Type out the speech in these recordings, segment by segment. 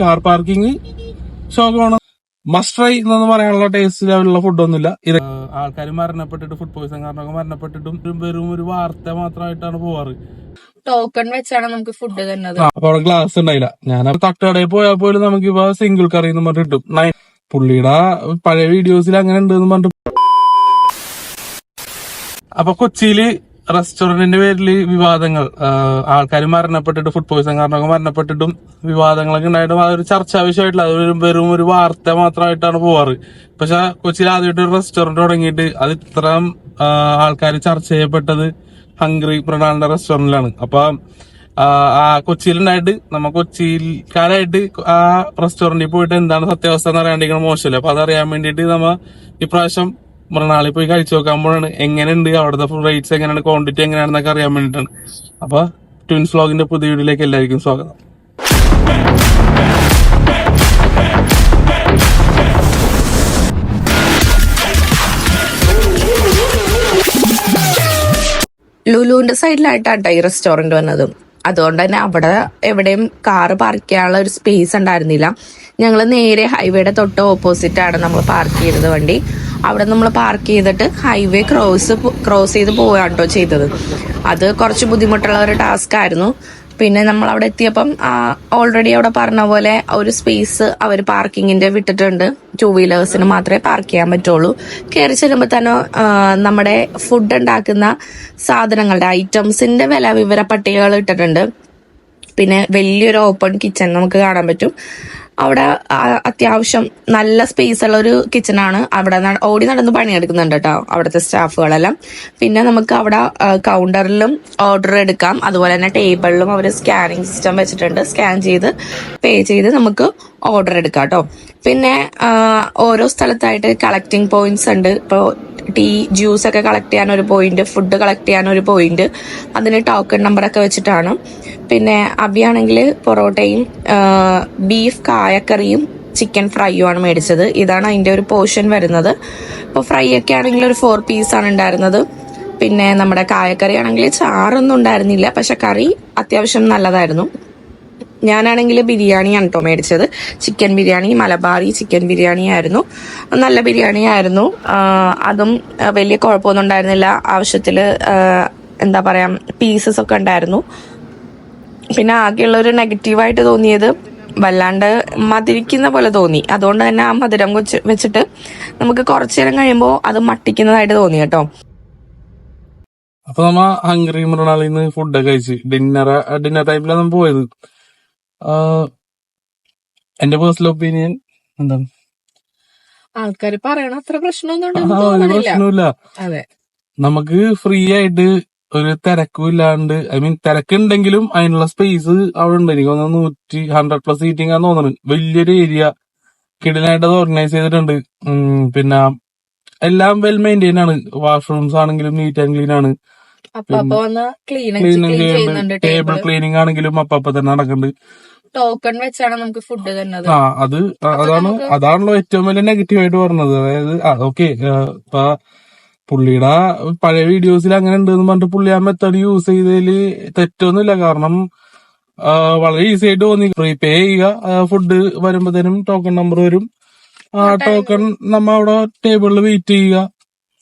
Car parking ശോകമാണ് must try എന്ന് പറയാനുള്ള ടേസ്റ്റ് ലെവലുള്ള ഫുഡൊന്നുമില്ല ഇത് ആൾക്കാർ മരണപ്പെട്ടിട്ട് ഫുഡ് പോയിസൺ കാരണമൊക്കെ മരണപ്പെട്ടിട്ടും ഒരു വെറും ഒരു വാർത്ത മാത്രമായിട്ടാണ് പോവാറ്. ടോക്കൺ വെച്ചാണ് നമുക്ക് ഫുഡ് തന്നത് അപ്പൊ അവിടെ ഗ്ലാസ് ഉണ്ടായില്ല. ഞാൻ തട്ടുകടയിൽ പോയാൽ പോലും നമുക്ക് ഇപ്പൊ സിംഗിൾ കറി എന്ന് പറഞ്ഞിട്ട് കിട്ടും. നൈ- പുള്ളിയുടെ പഴയ വീഡിയോസിൽ അങ്ങനെ ഉണ്ട് എന്ന് പറഞ്ഞിട്ട് അപ്പൊ കൊച്ചിയിൽ റെസ്റ്റോറന്റിന്റെ പേരിൽ വിവാദങ്ങൾ ആൾക്കാർ മരണപ്പെട്ടിട്ട് ഫുഡ് പോയിസൺ കാരണമൊക്കെ മരണപ്പെട്ടിട്ടും വിവാദങ്ങളൊക്കെ ഉണ്ടായിട്ടും അതൊരു ചർച്ചാ വിഷയമായിട്ടില്ല. അതൊരു വെറും ഒരു വാർത്ത മാത്രമായിട്ടാണ് പോവാറ്. പക്ഷെ കൊച്ചിയിൽ ആദ്യമായിട്ട് ഒരു റെസ്റ്റോറന്റ് തുടങ്ങിയിട്ട് അത് ഇത്രയും ആൾക്കാർ ചർച്ച ചെയ്യപ്പെട്ടത് ഹംഗ്രി പ്രണാളിന്റെ റെസ്റ്റോറന്റിലാണ്. അപ്പൊ ആ, കൊച്ചിയിലുണ്ടായിട്ട് നമ്മ കൊച്ചിയിൽക്കാരായിട്ട് ആ റെസ്റ്റോറന്റിൽ പോയിട്ട് എന്താണ് സത്യാവസ്ഥ എന്ന് അറിയാണ്ടിരിക്കണം മോശമല്ലേ? അപ്പൊ അതറിയാൻ വേണ്ടിയിട്ട് നമ്മ ഇപ്രാവശ്യം മൃണാളിൽ പോയി കഴിച്ചു നോക്കാൻ എങ്ങനെയുണ്ട് അവിടുത്തെ റേറ്റ്സ് എങ്ങനെയാണ് ക്വാണ്ടിറ്റി എങ്ങനെയാണെന്നൊക്കെ അറിയാൻ വേണ്ടിയിട്ടാണ് അപ്പൊ ട്വിൻസ് വ്ലോഗിന്റെ പുതിയ വീഡിയോയിലേക്ക് എല്ലാവർക്കും സ്വാഗതം. ലുലുവിന്റെ സൈഡിലായിട്ടാണ് ഈ റെസ്റ്റോറന്റ് വന്നത്. അതുകൊണ്ട് തന്നെ അവിടെ എവിടെയും കാറ് പാർക്ക് ചെയ്യാനുള്ള ഒരു സ്പേസ് ഉണ്ടായിരുന്നില്ല. ഞങ്ങൾ നേരെ ഹൈവേയുടെ തൊട്ട് ഓപ്പോസിറ്റ് ആണ് നമ്മൾ പാർക്ക് ചെയ്തത് വണ്ടി. അവിടെ നമ്മൾ പാർക്ക് ചെയ്തിട്ട് ഹൈവേ ക്രോസ് ക്രോസ് ചെയ്ത് പോവുകയാണ് കേട്ടോ ചെയ്തത്. അത് കുറച്ച് ബുദ്ധിമുട്ടുള്ള ഒരു ടാസ്ക് ആയിരുന്നു. പിന്നെ നമ്മൾ അവിടെ എത്തിയപ്പം ഓൾറെഡി അവിടെ പറഞ്ഞ പോലെ ഒരു സ്പേസ് അവർ പാർക്കിങ്ങിന്റെ വിട്ടിട്ടുണ്ട്. ടൂ വീലേഴ്സിന് മാത്രമേ പാർക്ക് ചെയ്യാൻ പറ്റുള്ളൂ. കയറി ചെല്ലുമ്പോൾ തന്നെ നമ്മുടെ ഫുഡ് ഉണ്ടാക്കുന്ന സാധനങ്ങളുടെ ഐറ്റംസിന്റെ വില വിവര പട്ടികകൾ ഇട്ടിട്ടുണ്ട്. പിന്നെ വലിയൊരു ഓപ്പൺ കിച്ചൺ നമുക്ക് കാണാൻ പറ്റും. അവിടെ അത്യാവശ്യം നല്ല സ്പേസ് ഉള്ള ഒരു കിച്ചണാണ് അവിടെ ഓടി നടന്ന് പണിയെടുക്കുന്നുണ്ട് കേട്ടോ അവിടുത്തെ സ്റ്റാഫുകളെല്ലാം. പിന്നെ നമുക്ക് അവിടെ കൗണ്ടറിലും ഓർഡർ എടുക്കാം. അതുപോലെ തന്നെ ടേബിളിലും അവർ സ്കാനിങ് സിസ്റ്റം വെച്ചിട്ടുണ്ട്. സ്കാൻ ചെയ്ത് പേ ചെയ്ത് നമുക്ക് ഓർഡർ എടുക്കാം കേട്ടോ പിന്നെ ഓരോ സ്ഥലത്തായിട്ട് കളക്ടിങ് പോയിന്റ്സ് ഉണ്ട്. ഇപ്പോൾ ടീ ജ്യൂസ് ഒക്കെ കളക്ട് ചെയ്യാൻ ഒരു പോയിന്റ് ഫുഡ് കളക്ട് ചെയ്യാൻ ഒരു പോയിന്റ് അതിന് ടോക്കൺ നമ്പറൊക്കെ വെച്ചിട്ടാണ്. പിന്നെ അബിയാണെങ്കിൽ പൊറോട്ടയും ബീഫ് കായക്കറിയും ചിക്കൻ ഫ്രൈയും ആണ് മേടിച്ചത്. ഇതാണ് അതിന്റെ ഒരു പോർഷൻ വരുന്നത്. ഇപ്പോൾ ഫ്രൈ ഒക്കെ ആണെങ്കിൽ ഒരു ഫോർ ആണ് ഉണ്ടായിരുന്നത്. പിന്നെ നമ്മുടെ കായക്കറി ആണെങ്കിൽ ചാറൊന്നും ഉണ്ടായിരുന്നില്ല. പക്ഷെ കറി അത്യാവശ്യം നല്ലതായിരുന്നു. ഞാനാണെങ്കിൽ ബിരിയാണിയാണ് കേട്ടോ മേടിച്ചത്. ചിക്കൻ ബിരിയാണി മലബാറി ചിക്കൻ ബിരിയാണി ആയിരുന്നു. നല്ല ബിരിയാണി ആയിരുന്നു. അതും വലിയ കുഴപ്പമൊന്നും ഉണ്ടായിരുന്നില്ല. ആവശ്യത്തിൽ എന്താ പറയാ പീസസ് ഒക്കെ ഉണ്ടായിരുന്നു. പിന്നെ ആകെയുള്ള ഒരു നെഗറ്റീവായിട്ട് തോന്നിയത് വല്ലാണ്ട് മതിരിക്കുന്ന പോലെ തോന്നി. അതുകൊണ്ട് തന്നെ ആ മധുരം കൊച്ച് വെച്ചിട്ട് നമുക്ക് കുറച്ചു നേരം കഴിയുമ്പോൾ അത് മട്ടിക്കുന്നതായിട്ട് തോന്നി കേട്ടോ. അപ്പൊ നമ്മ ഹംഗ്രി മൃണാളിന്ന് ഫുഡ് കഴിച്ച്. ഡിന്നർ ഡിന്നർ ടൈമിലാണ് പോയത്? എന്റെ പേഴ്സണൽ ഒപ്പീനിയൻ എന്താ ആൾക്കാർ പറയണ അത്ര പ്രശ്നമൊന്നും ആ, ഒരു പ്രശ്നമില്ല അതെ. നമുക്ക് ഫ്രീ ആയിട്ട് ഒരു തിരക്കും ഇല്ലാണ്ട് ഐ മീൻ തിരക്കുണ്ടെങ്കിലും അതിനുള്ള സ്പേസ് അവിടെ ഉണ്ട്. എനിക്ക് തോന്നുന്നു നൂറ്റി ഹൺഡ്രഡ് പ്ലസ് സീറ്റിംഗ് ആണെന്ന് തോന്നുന്നു വലിയൊരു ഏരിയ കിടിലായിട്ട് അത് ഓർഗനൈസ് ചെയ്തിട്ടുണ്ട്. ഉം, പിന്നെ എല്ലാം വെൽ മെയിന്റെയിൻ ആണ്. വാഷ്റൂംസ് ആണെങ്കിലും നീറ്റ് ആൻഡ് ക്ലീൻ ആണ്. അപ്പൊ അപ്പൊ വന്ന് ക്ലീൻ ക്ലീൻ ക്ലീൻ ചെയ്യുന്നുണ്ട് ചെയ്യുന്നുണ്ട് ടേബിൾ ടേബിൾ ക്ലീനിങ് ആണെങ്കിലും അപ്പൊ അപ്പൊ തന്നെ നടക്കുന്നുണ്ട് ടോക്കൺ വെച്ചാണ് നമുക്ക് ഫുഡ് തന്നത് ആ അത് അതാണ് അതാണല്ലോ ഏറ്റവും വലിയ നെഗറ്റീവ് ആയിട്ട് പറഞ്ഞത്. അതായത് ഓക്കെ ഇപ്പൊ പുള്ളിയുടെ പഴയ വീഡിയോസിൽ അങ്ങനെ ഉണ്ട് എന്ന് പറഞ്ഞിട്ട് പുള്ളി ആ മെത്തേഡ് യൂസ് ചെയ്തതിൽ തെറ്റൊന്നുമില്ല. കാരണം വളരെ ഈസി ആയിട്ട് തോന്നി. പ്രീപേ ചെയ്യുക ഫുഡ് വരുമ്പോഴത്തേനും ടോക്കൺ നമ്പർ വരും. ആ ടോക്കൺ നമ്മ അവിടെ ടേബിളിൽ വെയിറ്റ് ചെയ്യുക.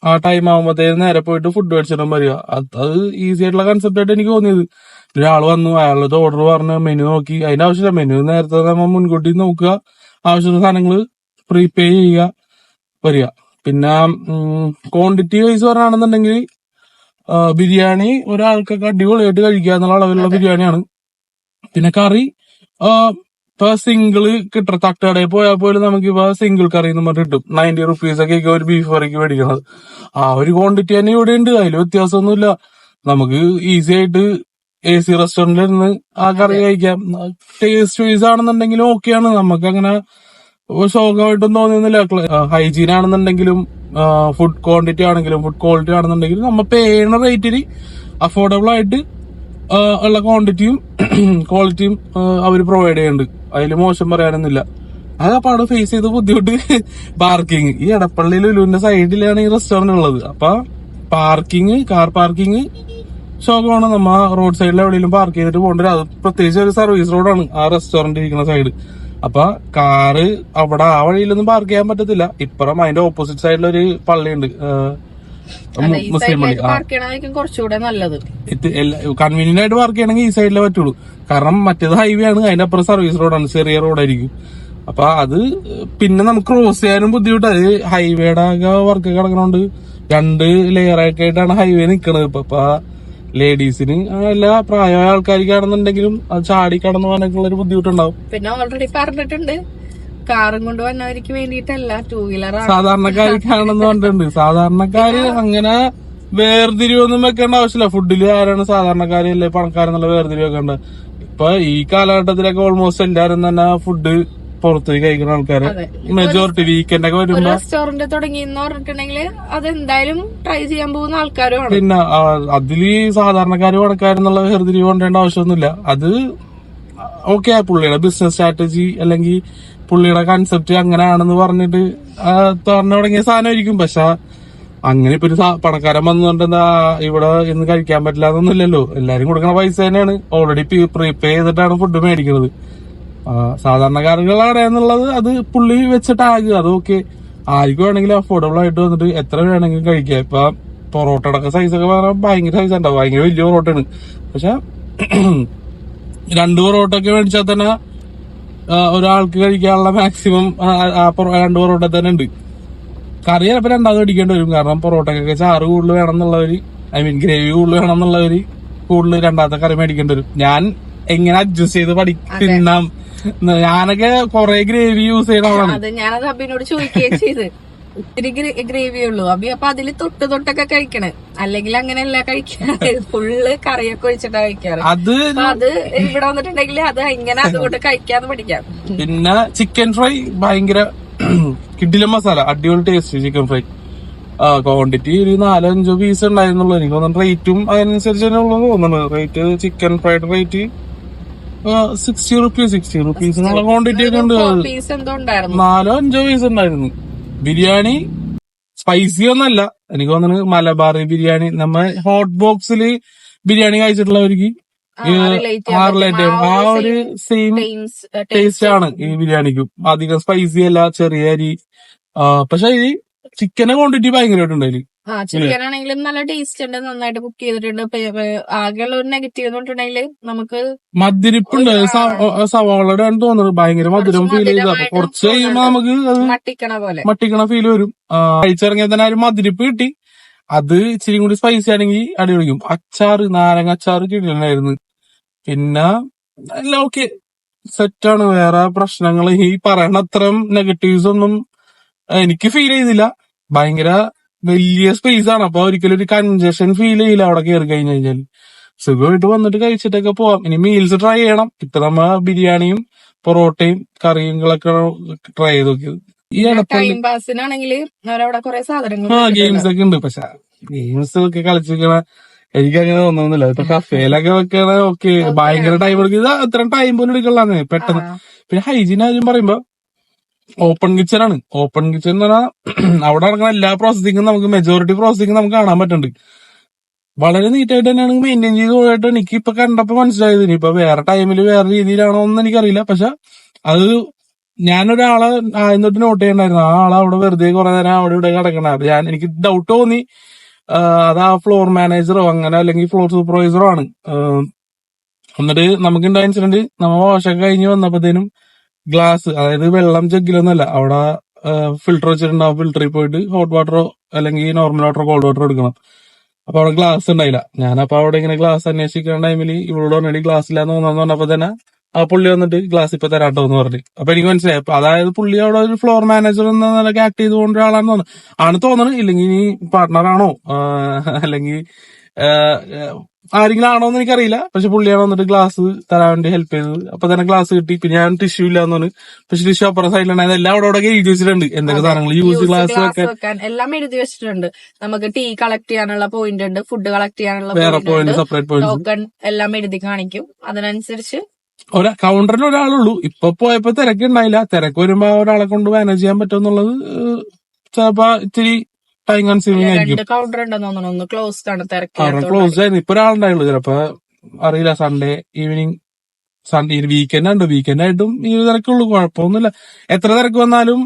ആ ടൈം ആകുമ്പോഴത്തേക്ക് നേരെ പോയിട്ട് ഫുഡ് മേടിച്ചിടാൻ വരിക. അത് അത് ഈസി ആയിട്ടുള്ള കൺസെപ്റ്റ് ആയിട്ട് എനിക്ക് തോന്നിയത്. ഒരാൾ വന്നു അയാളുടെ ഓർഡർ പറഞ്ഞ് മെനു നോക്കി. അതിന്റെ ആവശ്യമില്ല മെനു നേരത്തെ നമ്മൾ മുൻകൂട്ടി നോക്കുക. ആവശ്യമുള്ള സാധനങ്ങൾ പ്രീപേ ചെയ്യുക വരിക. പിന്നെ ക്വാണ്ടിറ്റി വൈസ് പറയുകയാണെന്നുണ്ടെങ്കിൽ ബിരിയാണി ഒരാൾക്കൊക്കെ അടിപൊളിയായിട്ട് കഴിക്കുക എന്നുള്ള അളവിലുള്ള ബിരിയാണിയാണ്. പിന്നെ കറി ഇപ്പൊ സിംഗിൾ കിട്ടും തട്ടുകടയിൽ പോയാൽ പോലും നമുക്ക് ഇപ്പൊ സിംഗിൾ കറി എന്ന് പറഞ്ഞിട്ട് കിട്ടും. നയന്റി റുപ്പീസ് ഒക്കെ ഒരു ബീഫ് കറിക്ക് മേടിക്കുന്നത്. ആ ഒരു ക്വാണ്ടിറ്റി തന്നെ ഇവിടെ ഉണ്ട്. അതിൽ വ്യത്യാസമൊന്നുമില്ല. നമുക്ക് ഈസി ആയിട്ട് എ സി റെസ്റ്റോറന്റിൽ നിന്ന് ആ കറി കഴിക്കാം. ടേസ്റ്റ് വൈസ് ആണെന്നുണ്ടെങ്കിലും ഓക്കെയാണ് നമുക്ക് അങ്ങനെ ശോകമായിട്ടൊന്നും തോന്നുന്നില്ല ഹൈജീൻ ആണെന്നുണ്ടെങ്കിലും ഫുഡ് ക്വാണ്ടിറ്റി ആണെങ്കിലും ഫുഡ് ക്വാളിറ്റി ആണെന്നുണ്ടെങ്കിലും നമ്മൾ പേ ചെയ്യുന്ന റേറ്റിന് അഫോർഡബിൾ ആയിട്ട് ഉള്ള ക്വാണ്ടിറ്റിയും ക്വാളിറ്റിയും അവർ പ്രൊവൈഡ് ചെയ്യുന്നുണ്ട്. അതിൽ മോശം പറയാനൊന്നുമില്ല. അതാണ് ഫേസ് ചെയ്ത ബുദ്ധിമുട്ട്. പാർക്കിംഗ് ഈ എടപ്പള്ളി ലുലുവിന്റെ സൈഡിലാണ് ഈ റെസ്റ്റോറന്റ് ഉള്ളത്. അപ്പൊ പാർക്കിംഗ് കാർ പാർക്കിംഗ് ശോകമാണ്. നമ്മ റോഡ് സൈഡിൽ എവിടെയെങ്കിലും പാർക്ക് ചെയ്തിട്ട് പോകേണ്ടത്. അത് പ്രത്യേകിച്ച് ഒരു സർവീസ് റോഡാണ് ആ റെസ്റ്റോറന്റ് ഇരിക്കുന്ന സൈഡ് അപ്പൊ കാറ് അവിടെ ആ വഴിയിലൊന്നും പാർക്ക് ചെയ്യാൻ പറ്റത്തില്ല. ഇപ്പുറം അതിന്റെ ഓപ്പോസിറ്റ് സൈഡിലൊരു പള്ളിയുണ്ട്. അതെ, മുസ്ലിം പള്ളി. കുറച്ചുകൂടെ നല്ലത്. കൺവീനിയന്റ് ആയിട്ട് പാർക്ക് ചെയ്യണമെങ്കിൽ ഈ സൈഡിലേ പറ്റുള്ളൂ. കാരണം മറ്റേത് ഹൈവേ ആണ് അതിന്റെ അപ്പുറം സർവീസ് റോഡാണ് ചെറിയ റോഡായിരിക്കും അപ്പൊ അത് പിന്നെ നമുക്ക് ക്രോസ് ചെയ്യാനും ബുദ്ധിമുട്ട്. അത് ഹൈവേയുടെ ആകെ വർക്ക് കിടക്കണോണ്ട് രണ്ട് ലെയർ ആയിട്ടാണ് ഹൈവേ നിക്കണത് ഇപ്പൊ. അപ്പൊ ലേഡീസിന് എല്ലാ പ്രായമായ ആൾക്കാർക്കാണെന്നുണ്ടെങ്കിലും അത് ചാടി കടന്നു പോകാനൊക്കെ ഉള്ള ഒരു ബുദ്ധിമുട്ടുണ്ടാവും. പിന്നെ ഓൾറെഡി പറഞ്ഞിട്ടുണ്ട്. കാറും കൊണ്ടുവന്നവർക്ക് വേണ്ടിയിട്ടല്ല ടൂ വീലർ സാധാരണക്കാർക്കാണെന്ന് പറഞ്ഞിട്ടുണ്ട്. സാധാരണക്കാര് അങ്ങനെ വേർതിരിവൊന്നും വെക്കേണ്ട ആവശ്യമില്ല. ഫുഡിൽ ആരാണ് സാധാരണക്കാര് അല്ലെ പണക്കാരെന്നുള്ള വേർതിരിവ് വെക്കേണ്ട ഇപ്പൊ ഈ കാലഘട്ടത്തിലൊക്കെ ഓൾമോസ്റ്റ് എല്ലാരും തന്നെ ഫുഡ് പുറത്തേക്ക് കഴിക്കുന്ന ആൾക്കാര്. മെജോറിറ്റി വീക്കെൻഡ് ഒക്കെ വരുമ്പോ റെസ്റ്റോറന്റ് തുടങ്ങി എന്ന് പറഞ്ഞിട്ടുണ്ടെങ്കിൽ അത് എന്തായാലും ട്രൈ ചെയ്യാൻ പോകുന്ന ആൾക്കാരും പിന്നെ അതിൽ അതിൽ സാധാരണക്കാര് പണക്കാരെന്നുള്ള വേർതിരിവ് കൊണ്ടേണ്ട ആവശ്യമൊന്നുമില്ല. അത് ഓക്കെ പുള്ളിയുടെ ബിസിനസ് സ്ട്രാറ്റജി അല്ലെങ്കിൽ പുള്ളിയുടെ കൺസെപ്റ്റ് അങ്ങനെയാണെന്ന് പറഞ്ഞിട്ട് തുറന്നു തുടങ്ങിയ സാധനമായിരിക്കും. പക്ഷെ അങ്ങനെ ഇപ്പൊ ഒരു പണക്കാരൻ വന്നുകൊണ്ട് ഇവിടെ ഇന്ന് കഴിക്കാൻ പറ്റില്ല എന്നൊന്നുമില്ലല്ലോ എല്ലാരും കൊടുക്കണ പൈസ തന്നെയാണ്. ഓൾറെഡി പ്രീപേ ചെയ്തിട്ടാണ് ഫുഡ് മേടിക്കുന്നത് സാധാരണക്കാരുകളാണ് എന്നുള്ളത് അത് പുള്ളി വെച്ചിട്ടാകുക അത് ഓക്കെ ആർക്കും വേണമെങ്കിലും അഫോർഡബിൾ ആയിട്ട് വന്നിട്ട് എത്ര വേണമെങ്കിലും കഴിക്കാം. ഇപ്പൊ പൊറോട്ടയുടെ സൈസ് ഒക്കെ പറഞ്ഞാൽ ഭയങ്കര സൈസ് ഉണ്ടാവും ഭയങ്കര വലിയ പൊറോട്ടയാണ്. പക്ഷെ രണ്ട് പൊറോട്ട ഒക്കെ മേടിച്ചാൽ തന്നെ ഒരാൾക്ക് കഴിക്കാനുള്ള മാക്സിമം ആ രണ്ട് പൊറോട്ട തന്നെ ഉണ്ട്. കറി ചിലപ്പോൾ രണ്ടാമത് അടിക്കേണ്ടി വരും. കാരണം പൊറോട്ടക്കൊക്കെ ചാറ് കൂടുതൽ വേണം എന്നുള്ളവര് ഐ മീൻ ഗ്രേവി കൂടുതൽ വേണം എന്നുള്ളവര് കൂടുതൽ രണ്ടാമത്തെ കറി മേടിക്കേണ്ടി വരും. ഞാൻ എങ്ങനെ അഡ്ജസ്റ്റ് ചെയ്ത് പഠി തിന്നാം. ഞാനൊക്കെ കൊറേ ഗ്രേവി യൂസ് ചെയ്യുന്ന ആളാണ്. ഞാനത് അബിനോട് ചോദിക്കുകയും ചെയ്ത്. ഒത്തിരി ഗ്രേവി ഉള്ളൂ. അബി അപ്പൊ അതിൽ തൊട്ട് തൊട്ടൊക്കെ കഴിക്കണേ. അല്ലെങ്കിൽ അങ്ങനെയല്ല കഴിക്കാറ്. ഫുള്ള് കറിയൊക്കെ ഒഴിച്ചിട്ടാ കഴിക്കാറ്. അത് അത് ഇവിടെ വന്നിട്ടുണ്ടെങ്കിൽ അത് ഇങ്ങനെ അതുകൊണ്ട് കഴിക്കാന്ന് പഠിക്കാം. പിന്നെ ചിക്കൻ ഫ്രൈ ഭയങ്കര കിഡിലും മസാല. അടിപൊളി ടേസ്റ്റ് ചിക്കൻ ഫ്രൈ. ക്വാണ്ടിറ്റി ഒരു നാലഞ്ചോ പീസ് ഉണ്ടായിരുന്നുള്ളൂ. എനിക്ക് തോന്നുന്നു റേറ്റും അതിനനുസരിച്ച് തന്നെ ഉള്ളൂ തോന്നുന്നു. Rate chicken fried rate sixty rupees sixty rupees quantity ഒക്കെ ഉണ്ട്. നാലോ അഞ്ചോ പീസ് ഉണ്ടായിരുന്നു. ബിരിയാണി സ്പൈസി ഒന്നല്ല. എനിക്ക് തോന്നുന്നത് മലബാറി ബിരിയാണി നമ്മ ഹോട്ട് ബോക്സിൽ ബിരിയാണി കഴിച്ചിട്ടുള്ളവർക്ക് ആ, ഒരു സെയിം ടേസ്റ്റ് ആണ് ഈ ബിരിയാണിക്കും. അധികം സ്പൈസി അല്ല ചെറിയ അരി. പക്ഷെ ഈ ചിക്കനെ ക്വാണ്ടിറ്റി ഭയങ്കരമായിട്ടുണ്ട് അതിൽ. ആ ചിക്കൻ ആണെങ്കിലും നല്ല ടേസ്റ്റ് ഉണ്ട്. നന്നായിട്ട് കുക്ക് ചെയ്തിട്ടുണ്ട്. ആകെയുള്ള ഒരു നെഗറ്റീവ് എന്ന് പറഞ്ഞിട്ടുണ്ടെങ്കിൽ നമുക്ക് മദ്യരിപ്പുണ്ട്. സവാളയുടെ തോന്നുന്നത് ഭയങ്കര മധുരം ഫീൽ ചെയ്ത. കുറച്ച് കഴിയുമ്പോ നമുക്ക് മട്ടിക്കണ പോലെ. മട്ടിക്കണ ഫീൽ വരും. കഴിച്ചിറങ്ങിയ തന്നെ ഒരു മധുരിപ്പ് കിട്ടി. അത് ഇച്ചിരി കൂടി സ്പൈസി ആണെങ്കിൽ അടിപൊളിക്കും അച്ചാറ് നാരങ്ങ അച്ചാറ് കിട്ടിയിട്ടുണ്ടായിരുന്നു. പിന്നെ എല്ലാം ഓക്കെ സെറ്റാണ് വേറെ പ്രശ്നങ്ങൾ ഈ പറയണ അത്രയും നെഗറ്റീവ്സ് ഒന്നും എനിക്ക് ഫീൽ ചെയ്തില്ല. ഭയങ്കര വലിയ സ്പേസ് ആണ്. അപ്പൊ ഒരിക്കലും ഒരു കൺജഷൻ ഫീൽ ചെയ്യില്ല അവിടെ കയറി കഴിഞ്ഞു കഴിഞ്ഞാൽ സുഖമായിട്ട് വന്നിട്ട് കഴിച്ചിട്ടൊക്കെ പോവാം. ഇനി മീൽസ് ട്രൈ ചെയ്യണം. ഇപ്പൊ നമ്മ ബിരിയാണിയും പൊറോട്ടയും കറികളൊക്കെ ട്രൈ ചെയ്ത് നോക്കിയത്. ഈ ടൈം പാസിനാണെങ്കിൽ അവരവിടെ കുറെ സാധനങ്ങൾ ആ. ഗെയിംസ് ഒക്കെ ഉണ്ട്. പക്ഷെ ഗെയിംസ് ഒക്കെ കളിച്ചിരിക്കണ എനിക്ക് അങ്ങനെ തോന്നുന്നില്ല. ഇപ്പൊ കഫേലൊക്കെ വെക്കണ ഓക്കെ ഭയങ്കര ടൈം എടുക്കും. ഇത് അത്രയും ടൈം പോലും എടുക്കലാന്ന് പെട്ടെന്ന്. പിന്നെ ഹൈജീൻ കാര്യം പറയുമ്പോ ഓപ്പൺ കിച്ചൺ ആണ്. ഓപ്പൺ കിച്ചൺ എന്ന് പറഞ്ഞാൽ അവിടെ നടക്കുന്ന എല്ലാ പ്രോസസ്സിങ്ങും നമുക്ക് മെജോറിറ്റി പ്രോസസ്സിങ് നമുക്ക് കാണാൻ പറ്റുന്നുണ്ട്. വളരെ നീറ്റായിട്ട് തന്നെയാണ് മെയിന്റെയിൻ ചെയ്ത് പോയിട്ട് എനിക്ക് ഇപ്പൊ കണ്ടപ്പോ മനസ്സിലായത്. ഇനിയിപ്പൊ വേറെ ടൈമിൽ വേറെ രീതിയിലാണോ എന്ന് എനിക്കറിയില്ല. പക്ഷെ അത് ഞാനൊരാളെ ആദ്യം നോട്ട് ചെയ്യണ്ടായിരുന്നു. ആ ആളെ അവിടെ വെറുതെ കുറെ നേരം അവിടെ ഇവിടെ കിടക്കണ. അപ്പൊ ഞാൻ എനിക്ക് ഡൗട്ട് തോന്നി. അത് ആ ഫ്ലോർ മാനേജറോ അങ്ങനെ അല്ലെങ്കിൽ ഫ്ലോർ സൂപ്പർവൈസറോ ആണ്. എന്നിട്ട് നമുക്ക് ഉണ്ടായ ഇൻസിഡന്റ് നമ്മ വാഷൊക്കെ കഴിഞ്ഞ് വന്നപ്പോഴത്തേനും ഗ്ലാസ് അതായത് വെള്ളം ജഗ്ഗിലൊന്നുമല്ല അവിടെ ഫിൽട്ടർ വെച്ചിട്ടുണ്ടാവും. ഫിൽറ്ററിൽ പോയിട്ട് ഹോട്ട് വാട്ടറോ അല്ലെങ്കിൽ നോർമൽ വാട്ടറോ കോൾഡ് വാട്ടറോ എടുക്കണം. അപ്പൊ അവിടെ ഗ്ലാസ് ഉണ്ടായില്ല. ഞാനപ്പോ അവിടെ ഇങ്ങനെ ഗ്ലാസ് അന്വേഷിക്കുന്ന ടൈമിൽ ഇവളോട് ഓൾറെഡി ഗ്ലാസ് ഇല്ലാന്ന് തോന്നാന്ന് പറഞ്ഞപ്പോ തന്നെ ആ പുള്ളി വന്നിട്ട് ഗ്ലാസ് ഇപ്പൊ തരാട്ടോ എന്ന് പറഞ്ഞു. അപ്പൊ എനിക്ക് മനസ്സിലായി. അതായത് പുള്ളി അവിടെ ഒരു ഫ്ലോർ മാനേജർ എന്ന നിലയ്ക്ക് ആക്ട് ചെയ്തുകൊണ്ട് ഒരാളാണെന്ന് തോന്നുന്നു. ആണ് തോന്നുന്നത് ഇല്ലെങ്കിൽ ഇനി പാർട്ട്ണറാണോ അല്ലെങ്കിൽ ആരെങ്കിലും ആണോ എന്ന് എനിക്കറിയില്ല. പക്ഷെ പുള്ളിയാണ് വന്നിട്ട് ഗ്ലാസ് തരാൻ വേണ്ടി ഹെൽപ്പ് ചെയ്തത്. അപ്പൊ തന്നെ ഗ്ലാസ് കിട്ടി. പിന്നെ ഞാൻ ടിഷ്യൂ ഇല്ലാന്ന് പറഞ്ഞു. പക്ഷെ ടിഷ്യൂ അപ്പുറം സൈഡിലുണ്ടായത് എല്ലാം അവിടെ അവിടെ എഴുതി വെച്ചിട്ടുണ്ട്. എന്തൊക്കെ സാധനങ്ങൾ യൂസ് ഗ്ലാസ് വെക്കാൻ എല്ലാം എഴുതി വെച്ചിട്ടുണ്ട്. നമുക്ക് ടീ കളക്ട് ചെയ്യാനുള്ള പോയിന്റ് ഉണ്ട്. ഫുഡ് കളക്ട് ചെയ്യാനുള്ള വേറെ പോയിന്റ് സെപ്പറേറ്റ് പോയിന്റ് എല്ലാം എഴുതി കാണിക്കും. അതിനനുസരിച്ച് ഒരു കൗണ്ടറിൽ ഒരാളുള്ളൂ. ഇപ്പൊ പോയപ്പോ തിരക്കുണ്ടായില്ല. തിരക്ക് വരുമ്പോ ഒരാളെ കൊണ്ട് മാനേജ് ചെയ്യാൻ പറ്റുമെന്നുള്ളത് ചിലപ്പോ ഇത്തിരി ടൈം കൺസ്യൂമിങ് ആയിരിക്കും. രണ്ട് കൗണ്ടർ ഉണ്ടെന്ന് തോന്നുന്നു. ഒന്ന് ക്ലോസ്ഡ് ആണ് കാരണം തിരക്കില്ലാത്തതുകൊണ്ട് ക്ലോസ് ആയിരുന്നു. ഇപ്പൊ ഒരാളുണ്ടായുള്ളൂ ചിലപ്പോ. അറിയില്ല സൺഡേ ഈവനിങ് സൺഡേ വീക്കെൻഡ് ഉണ്ട്. വീക്കെൻഡ് ആയിട്ടും ഈ തിരക്കുള്ളൂ. കുഴപ്പമൊന്നുമില്ല. എത്ര തിരക്ക് വന്നാലും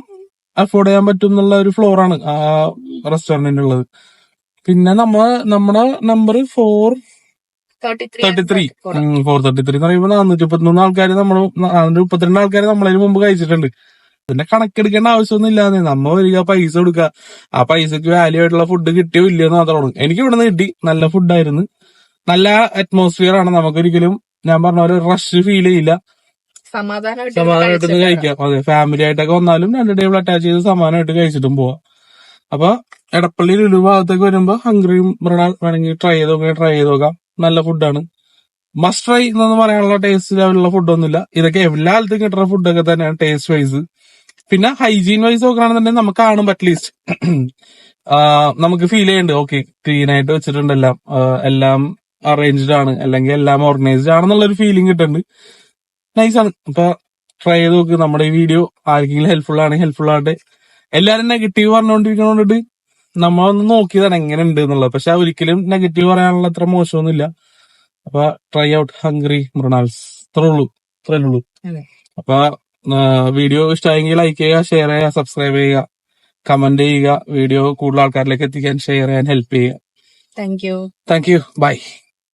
അഫോർഡ് ചെയ്യാൻ പറ്റും എന്നുള്ള ഒരു ഫ്ലോർ ആണ് ആ റെസ്റ്റോറന്റിന്റെ ഉള്ളത്. പിന്നെ നമ്മ നമ്മുടെ number four thirty three four thirty three എന്ന് പറയുമ്പോൾ നാനൂറ്റി മുപ്പത്തിമൂന്ന് ആൾക്കാർ നമ്മൾ നാനൂറ്റി മുപ്പത്തിരണ്ട് ആൾക്കാർ നമ്മളതിന് മുമ്പ് കഴിച്ചിട്ടുണ്ട്. പിന്നെ കണക്കെടുക്കേണ്ട ആവശ്യമൊന്നും ഇല്ലാതെ നമ്മ വരിക പൈസ കൊടുക്കുക ആ പൈസക്ക് വാല്യൂ ആയിട്ടുള്ള ഫുഡ് കിട്ടിയോ ഇല്ലയോ മാത്രമാണ് എനിക്ക് ഇവിടെ നിന്ന് കിട്ടി. നല്ല ഫുഡായിരുന്നു നല്ല അറ്റ്മോസ്ഫിയർ ആണ് നമുക്കൊരിക്കലും. ഞാൻ പറഞ്ഞ പോലെ റഷ് ഫീൽ ചെയ്യില്ല. സമാധാനമായിട്ട് കഴിക്കാം. അതെ ഫാമിലി ആയിട്ടൊക്കെ വന്നാലും രണ്ട് ടേബിൾ അറ്റാച്ച് ചെയ്ത് സമാധാനമായിട്ട് കഴിച്ചിട്ടും പോവാം. അപ്പൊ എടപ്പള്ളി ലുലു ഭാഗത്തേക്ക് വരുമ്പോ ഹംഗ്രിയും മൃണാൾ വേണമെങ്കിൽ ട്രൈ ചെയ്ത് നോക്കാം. ട്രൈ ചെയ്ത് നോക്കാം. നല്ല ഫുഡാണ് മസ്റ്റ് ട്രൈ എന്നൊന്നും പറയാനുള്ള ടേസ്റ്റ് ലെവലുള്ള ഫുഡൊന്നുമില്ല ഇതൊക്കെ എല്ലാ കാലത്തും കിട്ടുന്ന ഫുഡൊക്കെ തന്നെയാണ് ടേസ്റ്റ് വൈസ് പിന്നെ ഹൈജീൻ വൈസ് നോക്കുകയാണെന്നുണ്ടെങ്കിൽ നമുക്ക് കാണും അറ്റ്ലീസ്റ്റ് നമുക്ക് ഫീൽ ചെയ്യുന്നുണ്ട്. ഓക്കെ ക്ലീൻ ആയിട്ട് വെച്ചിട്ടുണ്ട് എല്ലാം എല്ലാം അറേഞ്ച്ഡ് ആണ്. അല്ലെങ്കിൽ എല്ലാം ഓർഗനൈസ്ഡ് ആണെന്നുള്ളൊരു ഫീലിംഗ് കിട്ടുന്നുണ്ട്. നൈസ് ആണ്. അപ്പൊ ട്രൈ ചെയ്ത് നോക്ക്. നമ്മുടെ ഈ വീഡിയോ ആർക്കെങ്കിലും ഹെൽപ്ഫുൾ ആണ് ഹെൽപ്ഫുൾ ആയിട്ട് എല്ലാരും നെഗറ്റീവ് പറഞ്ഞുകൊണ്ടിരിക്കണോണ്ടിട്ട് നമ്മളൊന്ന് നോക്കിയതാണ് എങ്ങനെ ഉണ്ട് എന്നുള്ളത്. പക്ഷെ ഒരിക്കലും നെഗറ്റീവ് പറയാനുള്ള അത്ര മോശമൊന്നുമില്ല. അപ്പൊ ട്രൈ ഔട്ട് ഹംഗ്രി മൃണാൽസ് ഇത്രേ ഉള്ളൂ. ഇത്രേ ഉള്ളൂ. അപ്പൊ വീഡിയോ ഇഷ്ടമായെങ്കിൽ ലൈക്ക് ചെയ്യുക ഷെയർ ചെയ്യുക സബ്സ്ക്രൈബ് ചെയ്യുക കമന്റ് ചെയ്യുക. വീഡിയോ കൂടുതൽ ആൾക്കാരിലേക്ക് എത്തിക്കാൻ ഷെയർ ചെയ്യാൻ ഹെൽപ്പ് ചെയ്യുക. Thank you thank you bye